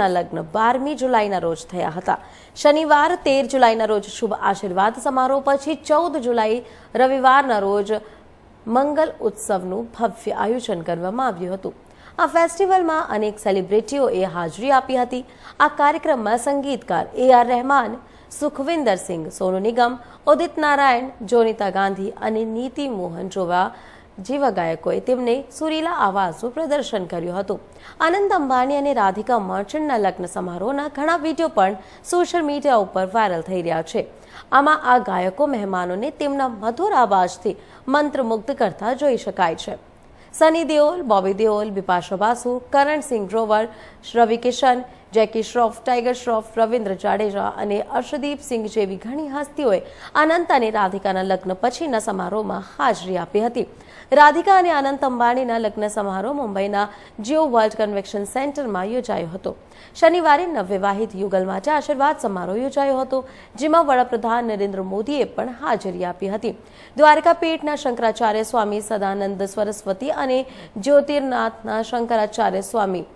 મર્ચન્ટના લગ્ન બારમી જુલાઈના રોજ થયા હતા. શનિવાર તેર જુલાઈના રોજ શુભ આશીર્વાદ સમારોહ, પછી ચૌદ જુલાઈ રવિવારના રોજ મંગલ ઉત્સવનું ભવ્ય આયોજન કરવામાં આવ્યું હતું. આ ફેસ્ટિવલમાં અનેક સેલિબ્રિટીઓએ હાજરી આપી હતી. આ કાર્યક્રમમાં સંગીતકાર એ આર રહેમાન, સુખવિંદર સિંઘ, સોનુ નિગમ, ઉદિત નારાયણ, જોનિતા ગાંધી અને નીતિ મોહન જોવા જેવા ગાયકોએ તેમને સુરીલા આવાજનું પ્રદર્શન કર્યું હતું. આનંદ અંબાણી અને રાધિકા મર્ચન્ટના લગ્ન સમારોહના ઘણા વીડિયો પણ સોશિયલ મીડિયા ઉપર વાયરલ થઈ રહ્યા છે. આમાં આ ગાયકો મહેમાનોને તેમના મધુર અવાજથી મંત્રમુગ્ધ કરતા જોઈ શકાય છે. સની દેઓલ, બોબી દેઓલ, બિપાશા બાસુ, કરણ સિંહ ગ્રોવર, રવિ કિશન જેકી શ્રોફ, ટાઈગર શ્રોફ, રવિન્દ્ર જાડેજા અને અર્શદીપ સિંઘ જેવી ઘણી હસ્તીઓએ અનંત અને રાધિકાના લગ્ન પછીના સમારોહમાં હાજરી આપી હતી. રાધિકા અને અનંત અંબાણીના લગ્ન સમારોહ મુંબઈના જીઓ વર્લ્ડ કન્વેન્શન સેન્ટરમાં યોજાયો હતો. શનિવારે નવવિવાહિત યુગલ માટે આશીર્વાદ સમારોહ યોજાયો હતો, જેમાં વડાપ્રધાન નરેન્દ્ર મોદીએ પણ હાજરી આપી હતી. દ્વારકાપીઠના શંકરાચાર્ય સ્વામી સદાનંદ સરસ્વતી અને જ્યોતિર્નાથના શંકરાચાર્ય સ્વામી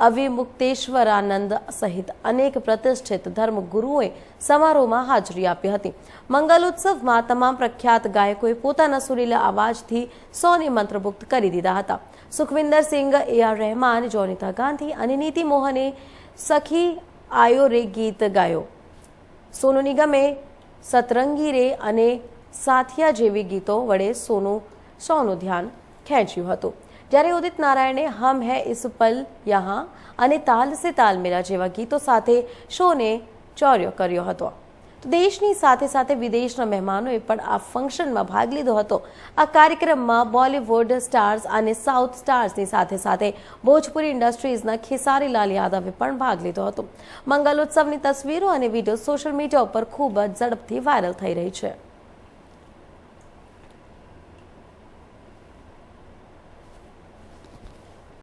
અવિમુક્તેશ્વરાનંદ સહિત અનેક પ્રતિષ્ઠિત ધર્મગુરુઓએ સમારોહમાં હાજરી આપી હતી. મંગલોત્સવમાં તમામ પ્રખ્યાત ગાયકોએ પોતાના સુરીલા અવાજથી સૌને મંત્રમુગ્ધ કરી દીધા હતા. સુખવિંદર સિંઘ એ આર રહેમાન, જોનિતા ગાંધી અને નીતિ મોહને સખી આયો રે ગીત ગાયો. સોનુ નિગમે સતરંગી રે અને સાથિયા જેવી ગીતો વડે સોનું સૌનું ધ્યાન ખેંચ્યું હતું. જ્યારે ઉદિત નારાયણે હમ હે ઇસ પલ યહાં અને તાલ સે તાલ મેરા જેવા ગીતો સાથે શોને ચોર્યો કર્યો હતો. તો દેશની સાથે સાથે વિદેશના મહેમાનોએ પણ આ ફંક્શનમાં ભાગ લીધો હતો. આ કાર્યક્રમમાં બોલિવૂડ સ્ટાર્સ અને સાઉથ સ્ટાર્સની સાથે સાથે ભોજપુરી ઇન્ડસ્ટ્રીઝના ખેસારીલાલ યાદવે પણ ભાગ લીધો હતો. મંગલોત્સવની તસવીરો અને વીડિયો સોશિયલ મીડિયા ઉપર ખૂબ જ ઝડપથી વાયરલ થઈ રહી છે.